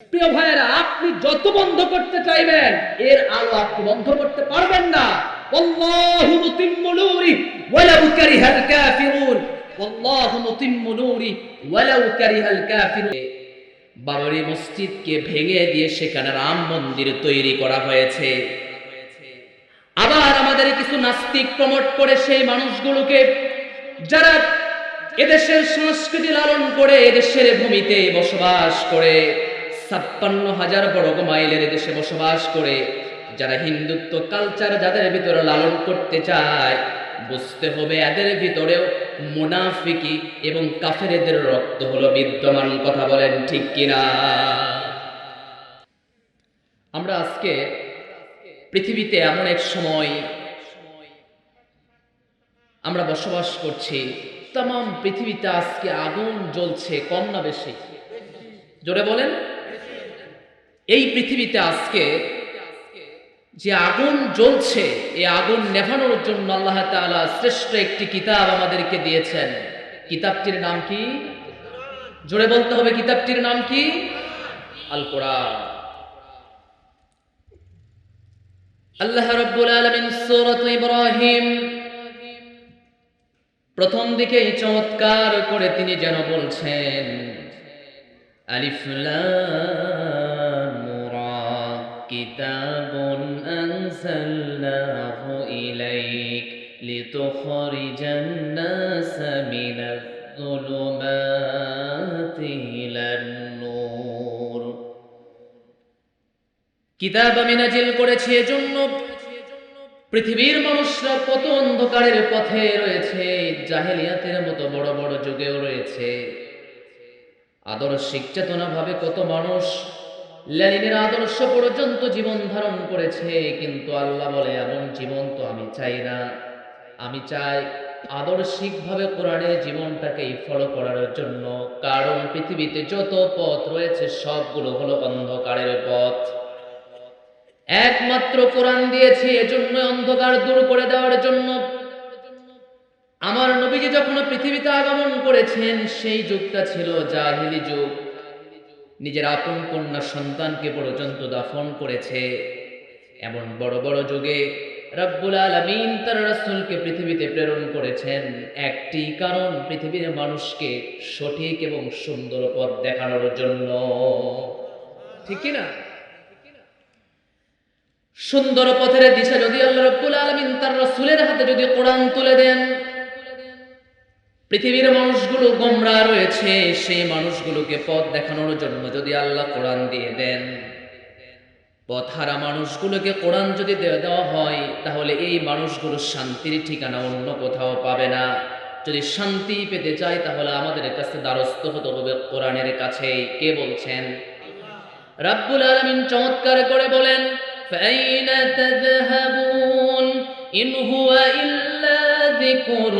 প্রিয় ভাইয়েরা আপনি যত বন্ধ করতে চাইবেন এর আলো আপনি বন্ধ করতে পারবেন না والله متم نوره ولو كره الكافرون والله متم نوره ولو كره الكافرون বাবরি মসজিদকে ভেঙে দিয়ে সেখানে রাম মন্দির তৈরি করা হয়েছে আবার আমাদের কিছু নাস্তিক প্রমোট করে সেই মানুষগুলোকে যারা এদেশের সংস্কৃতি লালন করে এদেশের ভূমিতে বসবাস করে ছাপ্পান্ন হাজার বর্গ মাইলের দেশে বসবাস করে, যারা হিন্দুত্ব কালচার যাদের ভিতরে লালন করতে চায়, বুঝতে হবে এদের ভিতরেও মুনাফিকি এবং কাফেরেদের রক্ত হলো বিদ্যমান, কথা বলেন ঠিক কিনা? আমরা আজকে পৃথিবীতে এমন এক সময় আমরা বসবাস করছি তাম পৃথিবীতে আজকে আগুন জ্বলছে কম না বেশি। জোরে বলেন। এই পৃথিবীতে আজকে যে আগুন জ্বলছে, এই আগুন নেভানোর জন্য আল্লাহ তাআলা শ্রেষ্ঠ একটি কিতাব আমাদেরকে দিয়েছেন। কিতাবটির নাম কি? জোরে বলতে হবে, কিতাবটির নাম কি? আল কোরআন আল্লাহ রাব্বুল আলামিন সূরাত ইব্রাহিম প্রথম দিকেই চমৎকার করে তিনি যেন বলছেন, আলিফ লাম রা কিতাবুন আনজালনাহু ইলাইক লিতুখরিজান নাস মিনাজ যুলুমাতি ইলান নূর কিতাব আমি নাজিল করেছি এজন্য পৃথিবীর মানুষরা কত অন্ধকারের পথে রয়েছে, জাহেলিয়াতের মতো বড় বড় যুগেও রয়েছে। আদর্শিক চেতনা ভাবে কত মানুষ লেনিনের আদর্শ পর্যন্ত জীবন ধারণ করেছে, কিন্তু আল্লাহ বলে, এমন জীবন তো আমি চাই না। আমি চাই আদর্শিকভাবে কোরআনের জীবনটাকেই ফলো করার জন্য। কারণ পৃথিবীতে যত পথ রয়েছে, সবগুলো হলো অন্ধকারের পথ। একমাত্র কোরআন দিয়েছি এজন্য অন্ধকার দূর করে দেওয়ার জন্য। আমার নবীজি যখন পৃথিবীতে আগমন করেছেন, সেই যুগটা ছিল জাহিলি যুগ। নিজের আপন কন্যা সন্তানকে পর্যন্ত দাফন করেছে। এমন বড় বড় যুগে রব্বুল আলামিন তার রাসূলকে পৃথিবীতে প্রেরণ করেছেন। একটি কারণ পৃথিবীর মানুষকে সঠিক এবং সুন্দর পথ দেখানোর জন্য। ঠিক না সুন্দর পথের দিশা যদি আল্লাহ রব্বুল আলমিন তার রসুলের হাতে যদি কোরআন তুলে দেন পৃথিবীর মানুষগুলো গোমরা রয়েছে, সেই মানুষগুলোকে পথ দেখানোর জন্য যদি আল্লাহ কোরআন দিয়ে দেন। পথ হারা মানুষগুলোকে কোরআন যদি দেওয়া হয়, তাহলে এই মানুষগুলো শান্তির ঠিকানা অন্য কোথাও পাবে না। যদি শান্তি পেতে চায়, তাহলে আমাদের কাছে দ্বারস্থ হতে হবে কোরআনের কাছে। কে বলছেন? রাব্বুল আলমিন চমৎকার করে বলেন ফাইনা তাযহাবুন, ইন হুয়া ইল্লা ذكر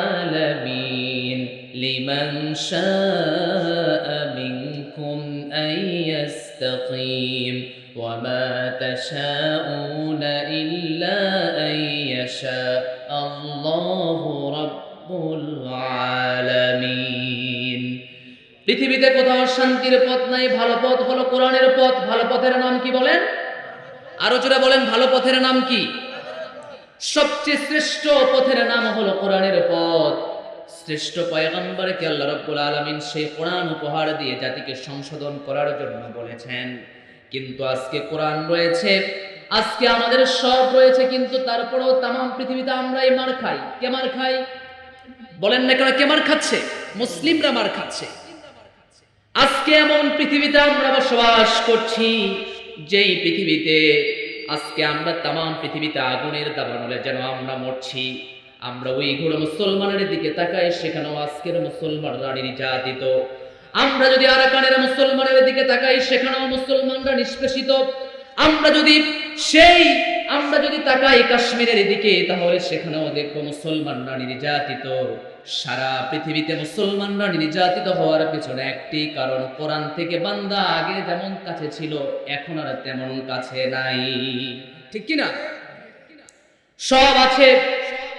للعالمين لمن شاء منكم أن يستقيم وما تشاءون إلا أن يشاء الله رب العالمين পৃথিবীতে কোথাও শান্তির পথ নাই ভালো পথ হলো কোরআনের পথ ভালো পথের নাম কি বলেন আরো জোরে বলেন ভালো পথের নাম কি সবচেয়ে শ্রেষ্ঠ পথের নাম হলো কোরআনের পথ। শ্রেষ্ঠ পয়গম্বরকে আল্লাহ রাব্বুল আলামিন সেই কোরআন উপহার দিয়ে জাতিকে সংশোধন করার জন্য বলেছেন। কিন্তু আজকে কোরআন রয়েছে, আজকে আমাদের সব রয়েছে, কিন্তু তারপরেও তাম পৃথিবীতে আমরাই মার খাই। কে মার খাই? বলেন না কেন, কে মার খাচ্ছে? মুসলিমরা মার খাচ্ছে। আজকে এমন পৃথিবীতে আমরা বসবাস করছি, যেই পৃথিবীতে আজকে আমরা তাম পৃথিবীতে আগুনের দাবানলে যেন আমরা মরছি। আমরা ওই ঘোড়া মুসলমানের দিকে তাকাই, সেখানেও আজকের মুসলমানরা নির্যাতিত। আমরা যদি আরাকানের মুসলমানের দিকে তাকাই, সেখানেও মুসলমানরা নিষ্পেষিত। আমরা যদি সেই, আমরা যদি তাকাই কাশ্মীরের দিকে, তাহলে সেখানেও দেখব মুসলমানরা নির্যাতিত। সারা পৃথিবীতে মুসলমানরা নির্যাতিত হওয়ার পিছনে একটি কারণ, কোরআন থেকে বান্দা আগে যেমন কাছে ছিল, এখন আর তেমন কাছে নাই। ঠিক কি না? সব আছে।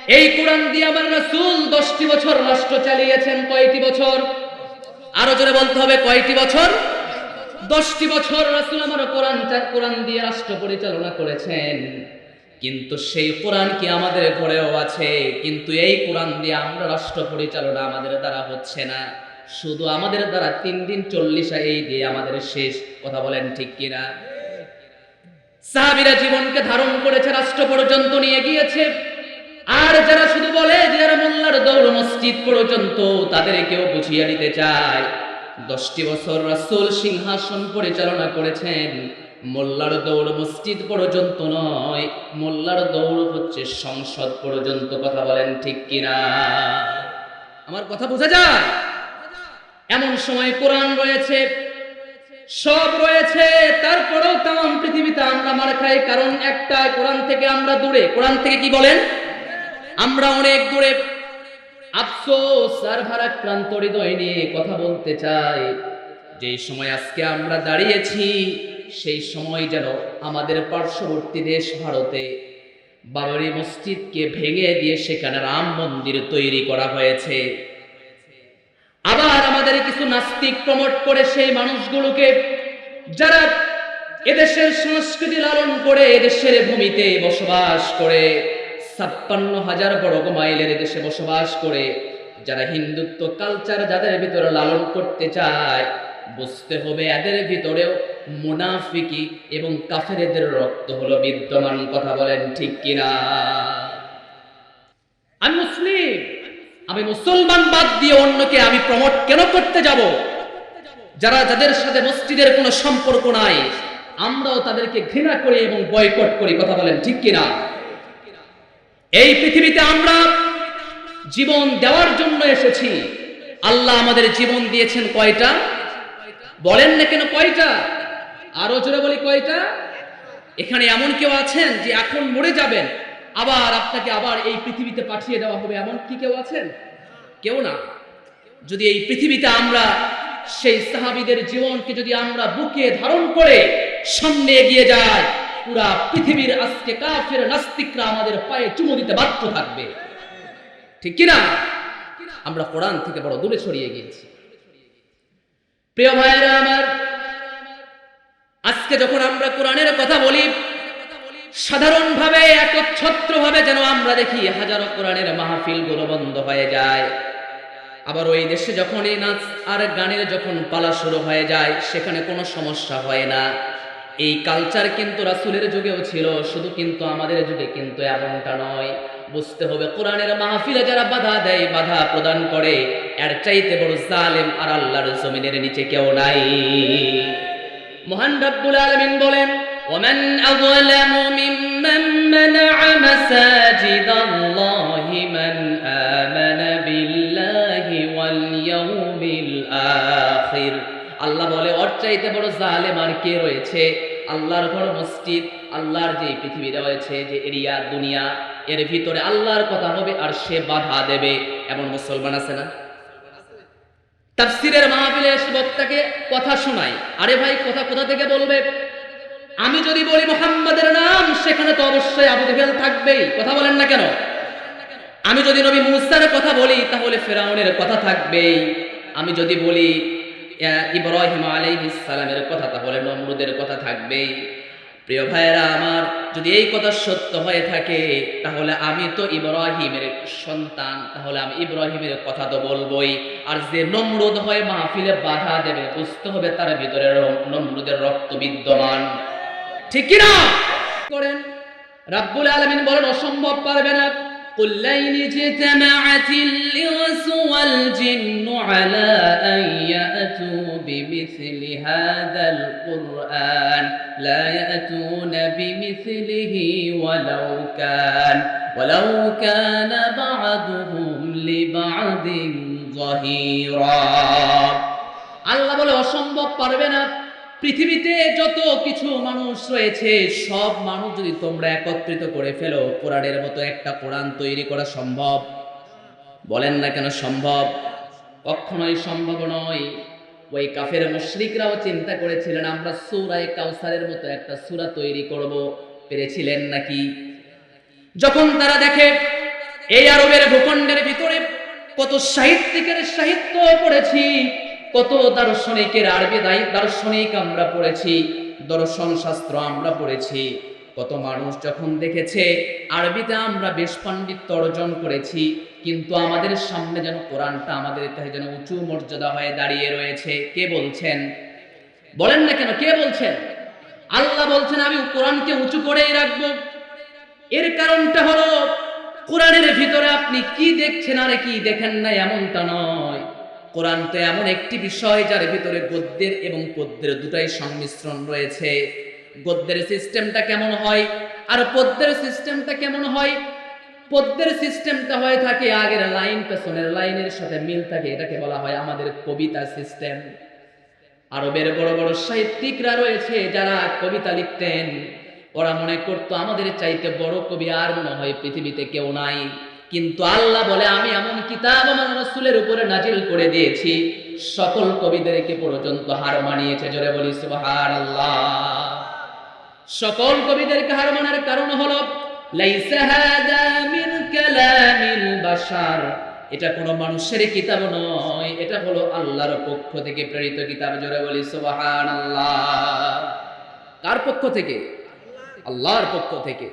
এই কোরআন দিয়ে আমার রাসূল দশটি বছর রাষ্ট্র চালিয়েছেন, কয়টি বছর? আরও জোরে বলতে হবে, কয়টি বছর? দশটি বছর রাসুল আমার কোরআন কোরআন দিয়ে রাষ্ট্র পরিচালনা করেছেন। কিন্তু সেই কোরআন কি আমাদের ঘরেও আছে? কিন্তু এই কোরআন দিয়ে আমরা রাষ্ট্র পরিচালনা আমাদের দ্বারা হচ্ছে না। শুধু আমাদের দ্বারা তিন দিন চল্লিশ এই দিয়ে আমাদের শেষ। কথা বলেন ঠিক কিনা? সাহাবিরা জীবনকে ধারণ করেছে, রাষ্ট্র পর্যন্ত নিয়ে গিয়েছে। আর যারা শুধু বলে যারা মোল্লার দৌড় মসজিদ পর্যন্ত তাদের কেউ বুঝিয়ে দিতে চায়। দশটি বছর রাসূল সিংহাসন পরিচালনা করেছেন। মোল্লার দৌড় মসজিদ পর্যন্ত নয়, মোল্লার দৌড় হচ্ছে সংসদ পর্যন্ত, কথা বলেন ঠিক কিনা? আমার কথা বোঝা যায়? এমন সময় কোরআন রয়েছে, সব রয়েছে, তারপরেও তাম পৃথিবীতে আমরা মার খাই, কারণ একটা কোরআন থেকে আমরা দূরে। কোরআন থেকে কি বলেন? আমরা অনেক দূরে। আফসোস, আর ভারাক্রান্ত হৃদয় নিয়ে কথা বলতে চাই। যেই সময় আজকে আমরা দাঁড়িয়েছি সেই সময় যেন আমাদের পার্শ্ববর্তী দেশ ভারতে বাবরি মসজিদকে ভেঙে দিয়ে সেখানে রাম মন্দির তৈরি করা হয়েছে। আবার আমাদের কিছু নাস্তিক প্রমোট করে সেই মানুষগুলোকে যারা এদেশের সংস্কৃতি লালন করে এদেশের ভূমিতে বসবাস করে, ছাপ্পান্ন হাজার বর্গ মাইলের দেশে বসবাস করে, যারা হিন্দুত্ব কালচার যাদের ভিতরে লালন করতে চায় বুঝতে হবে এদের ভিতরেও মুনাফিকি এবং কাফেরদের রক্ত হলো বিদ্যমান কথা বলেন ঠিক কিনা? আমি মুসলিম, আমি মুসলমান বাদ দিয়ে অন্যকে আমি প্রমোট কেন করতে যাব? যারা যাদের সাথে মসজিদের কোনো সম্পর্ক নাই, আমরাও তাদেরকে ঘৃণা করি এবং বয়কট করি, কথা বলেন ঠিক কিনা? এই পৃথিবীতে আমরা জীবন দেওয়ার জন্য এসেছি। আল্লাহ আমাদের জীবন দিয়েছেন কয়টা? বলেন না কেন কয়টা? আরও জোরে বলি কয়টা? এখানে এমন কেউ আছেন যে এখন মরে যাবেন, আবার আপনাকে আবার এই পৃথিবীতে পাঠিয়ে দেওয়া হবে। এমন কি কেউ আছেন? কেউ না। যদি এই পৃথিবীতে আমরা সেই সাহাবিদের জীবনকে যদি আমরা বুকে ধারণ করে সামনে এগিয়ে যাই, পুরা পৃথিবীর আজকে কাফের নাস্তিকরা আমাদের পায়ে চুমু দিতে বাধ্য থাকবে। ঠিক কিনা? আমরা কোরআন থেকে বড় দূরে ছড়িয়ে গিয়েছি। প্রিয় ভাইরা আমার, আজকে যখন আমরা কোরআনের কথা বলি, সাধারণভাবে, একচ্ছত্রভাবে যেন আমরা দেখি হাজারো কোরআনের মাহফিলগুলো বন্ধ হয়ে যায়। আবার ওই দেশে যখন এই নাচ আর গানের যখন পালা শুরু হয়ে যায়, সেখানে কোনো সমস্যা হয় না। এই কালচার কিন্তু রাসুলের যুগেও ছিল, শুধু কিন্তু আমাদের যুগে কিন্তু এমনটা নয়। বুঝতে হবে, কোরআনের মাহফিলে যারা বাধা দেয়, বাধা প্রদান করে এর চাইতে বড় জালেম আর আল্লাহর জমিনের নিচে কেউ নাই মহান রব্বুল আলামিন বলেন ومن أظلم ممن منع مساجد الله من آمن بالله واليوم الآخر আল্লাহ বলে ওর চাইতে বড় জালেম আর কে রয়েছে আল্লাহর ঘর মসজিদ আল্লাহর যে পৃথিবী রয়েছে যে এরিয়া দুনিয়া এর ভিতরে আল্লাহর কথা হবে আর সে বাধা দেবে এমন মুসলমান আছে না তাফসিরের মাহফিলে এসে বক্তাকে কথা শোনায় আরে ভাই, কথা কোথা থেকে বলবে? আমি যদি বলি মোহাম্মদের নাম, সেখানে তো অবশ্যই আবু জেহেল থাকবেই। কথা বলেন না কেন? আমি যদি নবী মুসার কথা বলি, তাহলে ফেরাউনের কথা থাকবেই। আমি যদি বলি ইব্রাহিম আলাইহিস সালামের কথা, তাহলে নমরুদের কথা থাকবেই। প্রিয় ভাইয়েরা, আমার যদি এই কথা সত্য হয়ে থাকে, তাহলে আমি তো ইব্রাহিমের সন্তান, তাহলে আমি ইব্রাহিমের কথা তো বলবই। আর যে নমরুদ হয়ে মাহফিলে বাধা দেবে, বুঝতে হবে তার ভিতরে নমরুদের রক্ত বিদ্যমান। ঠিক কিনা? করেন। রাব্বুল আলামিন বলেন, অসম্ভব পারবে না। قل لئن اجتمعت الإنس والجن على أن يأتوا بمثل هذا القرآن لا يأتون بمثله ولو كان ولو كان بعضهم لبعض ظهيرا আল্লাহ বলে অসম্ভব পারবে না পৃথিবীতে যত কিছু মানুষ রয়েছে, সব মানুষ যদি তোমরা একত্রিত করে ফেলো, কোরআনের মতো একটা কোরআন তৈরি করা সম্ভব? বলেন না কেন সম্ভব? কখনোই সম্ভব নয়। ওই কাফের মুশরিকরাও চিন্তা করেছিলেন, আমরা সূরায়ে কাউসারের মতো একটা সূরা তৈরি করব। পেরেছিলেন নাকি? যখন তারা দেখে, এই আরবের ভূখণ্ডের ভিতরে কত সাহিত্যিকের সাহিত্য পড়েছি কত দার্শনিকের আরবি দার্শনিক আমরা পড়েছি, দর্শন শাস্ত্র আমরা পড়েছি। কত মানুষ যখন দেখেছে, আরবিতে আমরা বেশ পাণ্ডিত্য অর্জন করেছি, কিন্তু আমাদের সামনে যেন কোরআনটা আমাদের কাছে যেন উঁচু মর্যাদা হয়ে দাঁড়িয়ে রয়েছে। কে বলছেন? বলেন না কেন, কে বলছেন? আল্লাহ বলছেন, আমি কোরআনকে উঁচু করেই রাখব। এর কারণটা হলো, কোরআনের ভিতরে আপনি কি দেখছেন আর কি দেখেন না, এমনটা নয়। কোরআন তো এমন একটি বিষয় যার ভিতরে গদ্যের এবং পদ্যের দুটাই সংমিশ্রণ রয়েছে। গদ্যের সিস্টেমটা কেমন হয় আর পদ্যের সিস্টেমটা কেমন হয়? পদ্যের সিস্টেমটা হয়ে থাকে আগের লাইন পেছনের লাইনের সাথে মিল থাকে, এটাকে বলা হয় আমাদের কবিতা সিস্টেম। আরবের বড় বড় সাহিত্যিকরা রয়েছে যারা কবিতা লিখতেন। ওরা মনে করতো আমাদের চাইতে বড় কবি আর মনে হয় পৃথিবীতে কেউ নাই। কিন্তু আল্লাহ বলে, আমি এমন কিতাব আমার রসুলের উপরে নাজিল করে দিয়েছি। সকল কবিদেরকে পর্যন্ত হার মানিয়েছে। জোরে বলি সুবহান আল্লাহ সকল কবিদেরকে হার মানার কারণ হলো, লাইসা এটা কোনো মানুষের কিতাব নয়, এটা হলো আল্লাহর পক্ষ থেকে প্রেরিত কিতাব। জোরে বলি, সুবহানাল্লাহ। কার পক্ষ থেকে? আল্লাহর পক্ষ থেকে।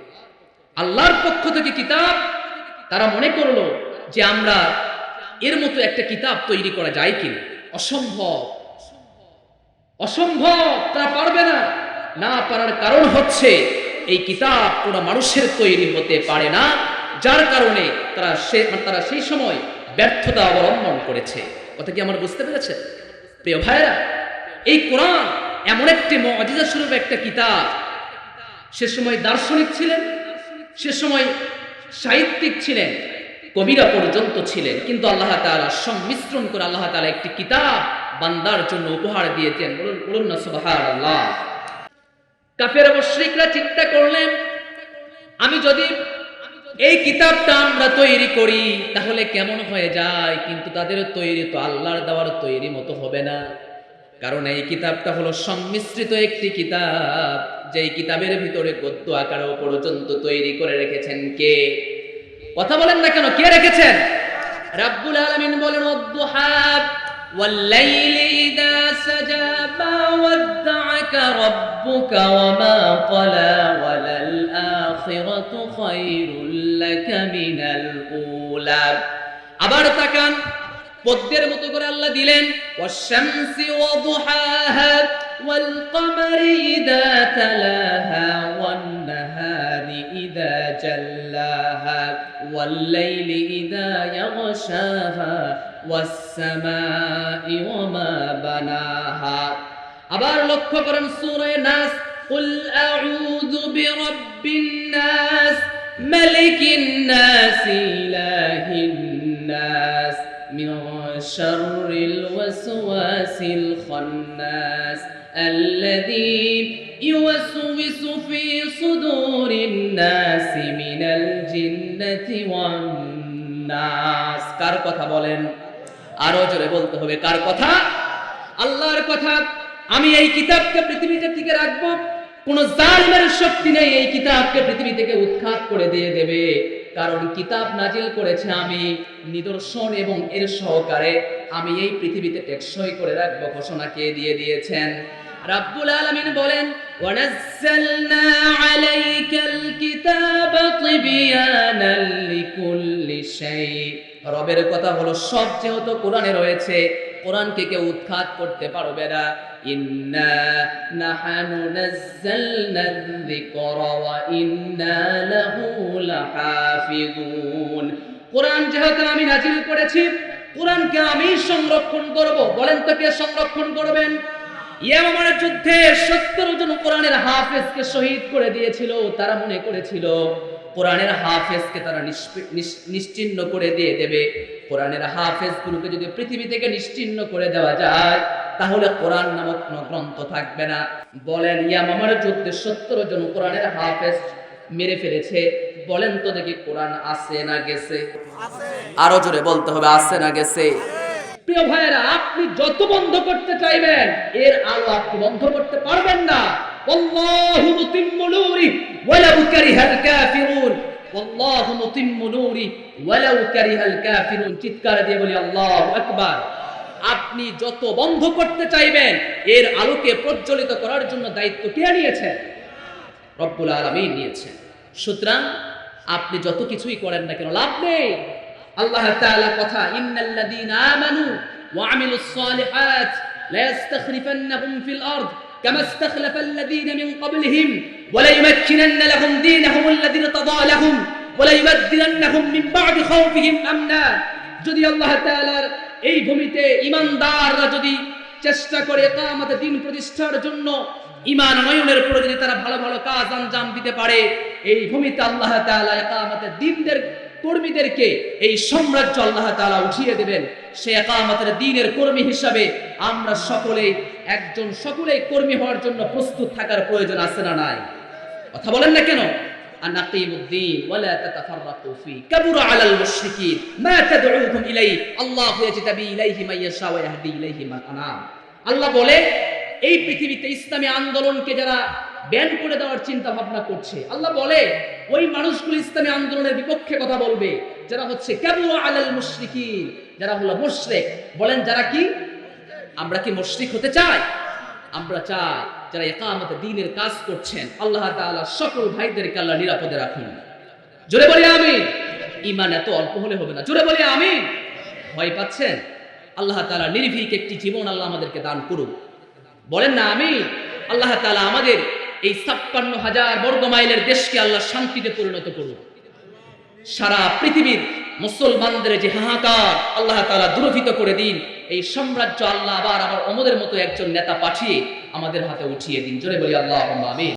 আল্লাহর পক্ষ থেকে কিতাব তারা মনে করল যে আমরা এর মতো একটা কিতাব তৈরি করা যায় কি অসম্ভব। অসম্ভব, তারা পারবে না। না পারার কারণ হচ্ছে এই কিতাব কোনো মানুষের তৈরি হতে পারে না, যার কারণে তারা সে মানে তারা সেই সময় ব্যর্থতা অবলম্বন করেছে। কথা কি আমার বুঝতে পেরেছে প্রিয় ভাইরা এই কোরআন এমন একটি মজিজা স্বরূপ একটা কিতাব। সে সময় দার্শনিক ছিলেন, সে সময় সাহিত্যিক ছিলেন, কবিরা পর্যন্ত ছিলেন, কিন্তু আল্লাহ তাআলা সংমিশ্রণ করে আল্লাহ তাআলা একটি কিতাব বান্দার জন্য উপহার দিয়েছেন। বলুন বলুন না, সুবহানাল্লাহ। কাফের মুশরিকরা চিন্তা করলেন, আমি যদি এই কিতাবটা আমরা তৈরি করি, তাহলে কেমন হয়ে যায়? কিন্তু তাদের তৈরি তো, আল্লাহর দেওয়ার তৈরি মতো হবে না। কারণ এই কিতাবটা হলো সংমিশ্রিত একটি কিতাব যেই কিতাবের ভিতরে গদ্য আকারেও পর্যন্ত তৈরি করে রেখেছেন কে কথা বলেন না কেন কে রেখেছেন রাব্বুল আলামিন বলেন ওয়াদ্দুহাব والليل إذا سجى ما ودعك ربك وما قلى وللآخرة خير لك من الأولى আবার তাকান পদ্মের মতো করে আল্লাহ দিলেন والشمس وضحاها والقمر إذا تلاها والنهار إذا جلاها والليل إذا يغشاها والسماء وما بناها আবার লক্ষ্য করেন সূরা নাস قل أعوذ برب الناس ملك الناس إله الناس من شر الوسواس الخناس الذي يوسوس في صدور الناس من الجنة والناس কার কথা বলেন আরো জোরে বলতে হবে কার কথা আল্লাহর কথা আমি এই কিতাবকে পৃথিবীতে থেকে রাখবো কোন জালিমের শক্তি নেই এই কিতাবকে পৃথিবী থেকে উৎখাত করে দিয়ে দেবে কারণ কিতাব নাজিল করেছে আমি নিদর্শন এবং এর সহকারে আমি এই পৃথিবীতে টেকসই করে রাখব, ঘোষণা কে দিয়ে দিয়েছেন? রাব্বুল আলামিন বলেন রবের কথা হলো সব যেহেতু কোরআনে রয়েছে কোরআনকে কেউ উৎখাত করতে পারবে না। ইন্না নাহানু নাজ্জালনা যিকরা ওয়া কোরআন যেহেতু আমি নাজিল করেছি, কোরআনকে আমি সংরক্ষণ করব। বলেন তো কে সংরক্ষণ করবেন? ইয়ামামার যুদ্ধে সত্তর জন কোরআনের হাফেজকে শহীদ করে দিয়েছিল, তারা মনে করেছিল, কোরআনের হাফেজকে তারা নিশ্চিহ্ন করে দিয়ে দেবে। কোরআনের হাফেজ গুলোকে যদি পৃথিবী থেকে নিশ্চিন্ন করে দেওয়া যায় তাহলে কোরআন নামক কোনো গ্রন্থ থাকবে না। বলেন ইয়ামামার যুদ্ধে সত্তর জন কোরআনের হাফেজ মেরে ফেলেছে। বলেন তো দেখি কোরআন আসে না গেছে। আরও জোরে বলতে হবে আসে না গেছে। প্রিয় ভাইয়েরা আপনি যত বন্ধ করতে চাইবেন এর আলো আপনি বন্ধ করতে পারবেন না। আল্লাহু মুতিম্মু নূরি ওয়া লাউ কারিহাল কাফিরুন। নূরি ওয়ালাউ কারিহাল কাফিরুন, চিৎকার দিয়ে বলি, আল্লাহু আকবার। আপনি যত বন্ধ করতে চাইবেন, এর আলোকে প্রজ্বলিত করার জন্য দায়িত্ব কে নিয়েছেন? রব্বুল আলমী নিয়েছেন। সুতরাং আপনি যত কিছুই করেন না কেন, লাভ নেই। আল্লাহ তাআলা কথা, ইন্নাল্লাযীনা আমানু ওয়া আমিলুস সালিহাত লা ফিল আরদ। كما استخلف الذين من قبلهم وليمكنن لهم دينهم الذي ارتضى لهم وليبدلنهم من بعد خوفهم امنا যদি আল্লাহ তাআলার এই ভূমিতে ইমানদাররা যদি চেষ্টা করে একামতে দিন প্রতিষ্ঠার জন্য ইমান নয়নের পরে যদি তারা ভালো ভালো কাজ আঞ্জাম দিতে পারে এই ভূমিতে আল্লাহ তাআলা একামতে দিনদের কর্মীদেরকে এই সাম্রাজ্য আল্লাহ তালা উঠিয়ে দেবেন। সে একামতের দিনের কর্মী হিসাবে আমরা সকলেই, একজন সকলেই কর্মী হওয়ার জন্য প্রস্তুত থাকার প্রয়োজন আছে না নাই? কথা বলেন না কেন? আল্লাহ বলে, এই পৃথিবীতে ইসলামী আন্দোলনকে যারা ব্যান করে দেওয়ার চিন্তা ভাবনা করছে। আল্লাহ বলে, ওই মানুষগুলো ইসলামী আন্দোলনের বিপক্ষে কথা বলবে, যারা হচ্ছে কেবল আলাল মুশরিকিন, যারা হলো মুশরিক। বলেন, যারা কি? আমরা কি মুশরিক হতে চাই? আমরা চাই যারা একামতে দিনের কাজ করছেন, আল্লাহ তাআলা সকল ভাইদেরকে আল্লাহ নিরাপদে রাখুন। জোরে বলি আমি ইমান এত অল্প হলে হবে না। জোরে বলি আমি ভয় পাচ্ছেন? আল্লাহ তাআলা নির্ভীক একটি জীবন আল্লাহ আমাদেরকে দান করুক। বলেন না আমি আল্লাহ তাআলা আমাদের এই ছাপ্পান্ন হাজার বর্গ মাইলের দেশকে আল্লাহ শান্তিতে পরিণত করুক। সারা পৃথিবীর মুসলমানদের যে হাহাকার, আল্লাহ তালা দুরভিত করে দিন। এই সাম্রাজ্য আল্লাহ আবার আমার অমদের মতো একজন নেতা পাঠিয়ে আমাদের হাতে উঠিয়ে দিন। জোরে বলি আল্লাহ আমিন।